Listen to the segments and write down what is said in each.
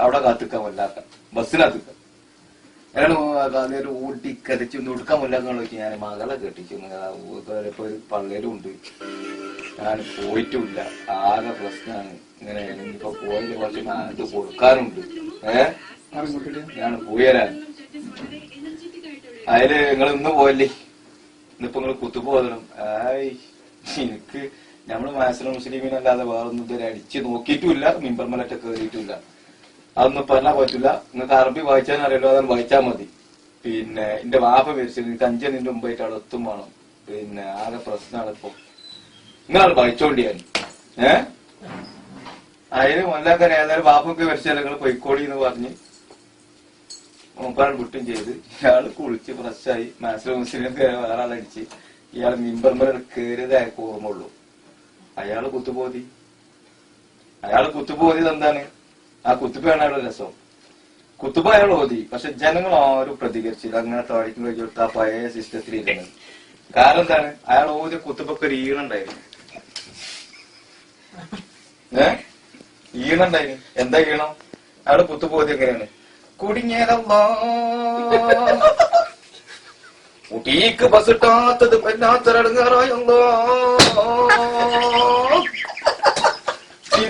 അവിടെ കാത്തിക്കാൻ വല്ലാത്ത ബസ്സിനകത്ത് അയാൾ ഒരു ഊട്ടി കരച്ചു വല്ലാന്ന് വെച്ച് ഞാൻ മകളെ കെട്ടിക്കുന്നു. ഇപ്പൊ ഒരു പള്ളേരും ഉണ്ട്. ഞാൻ പോയിട്ടുമില്ല ആകെ പ്രശ്നമാണ് ഇങ്ങനെ ഇനിയിപ്പോ പോയിട്ട് കുറച്ച് നാട്ട് കൊടുക്കാറുണ്ട് ഏഹ് ഞാൻ പോയി തരാൻ അതിൽ നിങ്ങൾ ഇന്ന് പോയല്ലേ ഇന്നിപ്പോ നിങ്ങൾ കുത്തുപോകണം ആയ് എനിക്ക് നമ്മൾ മാസല മുസ്ലിമിനല്ലാതെ വേറൊന്നും ഇതുവരെ അടിച്ച് നോക്കിയിട്ടുമില്ല മിമ്പർമലറ്റൊക്കെ കയറിയിട്ടില്ല അതൊന്നും പറഞ്ഞാൽ പറ്റില്ല നിങ്ങൾക്ക് അറബി വായിച്ചാൽ അറിയല്ലോ അതാണ് വായിച്ചാൽ മതി. പിന്നെ എന്റെ വാപ്പ മരിച്ചത് എനിക്ക് അഞ്ചിന്റെ മുമ്പായിട്ട് അവിടെ എത്തും വേണം. പിന്നെ ആകെ പ്രശ്നമാണ് ഇപ്പൊ. നിങ്ങൾ വായിച്ചോണ്ടി ഞാൻ ഏ? അതിന് മുന്നാക്കാൻ ഏതായാലും വാപ്പൊക്കെ മരിച്ചാൽ നിങ്ങൾ പൊയ്ക്കോടി എന്ന് പറഞ്ഞ് മൂപ്പാൻ വിട്ടും ചെയ്ത്. ഇയാൾ കുളിച്ച് ഫ്രഷായി മാസ്റ്റർ മുസ്ലിം വേറെ ആളടിച്ച് ഇയാൾ മിമ്പർമല കയറിയതേ അയാൾക്ക് ഓർമ്മയുള്ളൂ. അയാൾ കുത്തുപോതി. അയാൾ കുത്തുപോതിയത് എന്താണ്? ആ കുത്തുപ്പയാണ് അയാളുടെ രസം. കുത്തുബ അയാൾ ഓതി. പക്ഷെ ജനങ്ങൾ ആരും പ്രതികരിച്ചില്ല. അങ്ങനെ താഴേക്ക് കഴിഞ്ഞെടുത്ത് ആ പഴയ സിസ്റ്റത്തിൽ ഇരുന്ന്. കാരണം എന്താണ്? അയാൾ ഓതിയ കുത്തുബൊക്കെ ഒരു ഈണുണ്ടായിരുന്നു ഏ? ഈണുണ്ടായിരുന്നു എന്താ ഈണം? അയാൾ കുത്തുപോതി എങ്ങനെയാണ്? കുടുങ്ങിയതല്ലോ. ബസ് ഇട്ടാത്തത് വല്ലാത്തൊരടങ്ങാറായല്ലോ.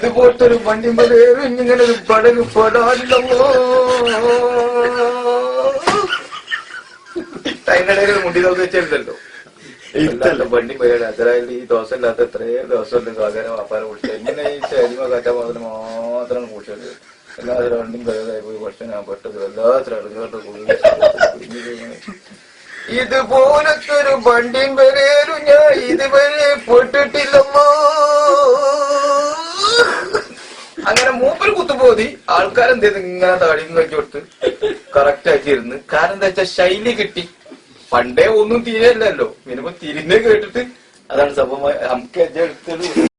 ഇതുപോലത്തെ ഒരു വണ്ടി മലയേറും ഇങ്ങനെ ഒരു പടക് പെടാനില്ലല്ലോ അതിനിടയിൽ മുണ്ടി തോന്നി വെച്ചിട്ടുണ്ടല്ലോ ഇതല്ല വണ്ടി പോയാണ് അതായത് ഈ ദോശ ഇല്ലാത്ത എത്രയോ ദിവസം ഉണ്ട് വാപ്പാനെ കുടിച്ചത് ഇങ്ങനെ ഈ ചരിമ കാറ്റാൻ മാത്രം മാത്രമാണ് കുടിച്ചത് എല്ലാത്തിനും വണ്ടിയും കഴിയാതായി പോയി. പക്ഷെ ഞാൻ പെട്ടത് എല്ലാത്തിനും ഇതുപോലത്തെ ഒരു വണ്ടിയും വരേലും ഞാൻ ഇതുവരെ പെട്ടിട്ടില്ലമ്മോ കുത്തുപോതി. ആൾക്കാരെന്ത് ചെയ്ത്? ഇങ്ങനെ താടിയും കഴിച്ചു കൊടുത്ത് കറക്റ്റ് ആക്കി ഇരുന്ന് കാരണം എന്താ വെച്ചാൽ ശൈലി കിട്ടി. പണ്ടേ ഒന്നും തീരല്ലല്ലോ ഇനിയിപ്പോ തിരിഞ്ഞ് കേട്ടിട്ട് അതാണ് സംഭവം. നമുക്ക് എന്താ അടുത്തൊരു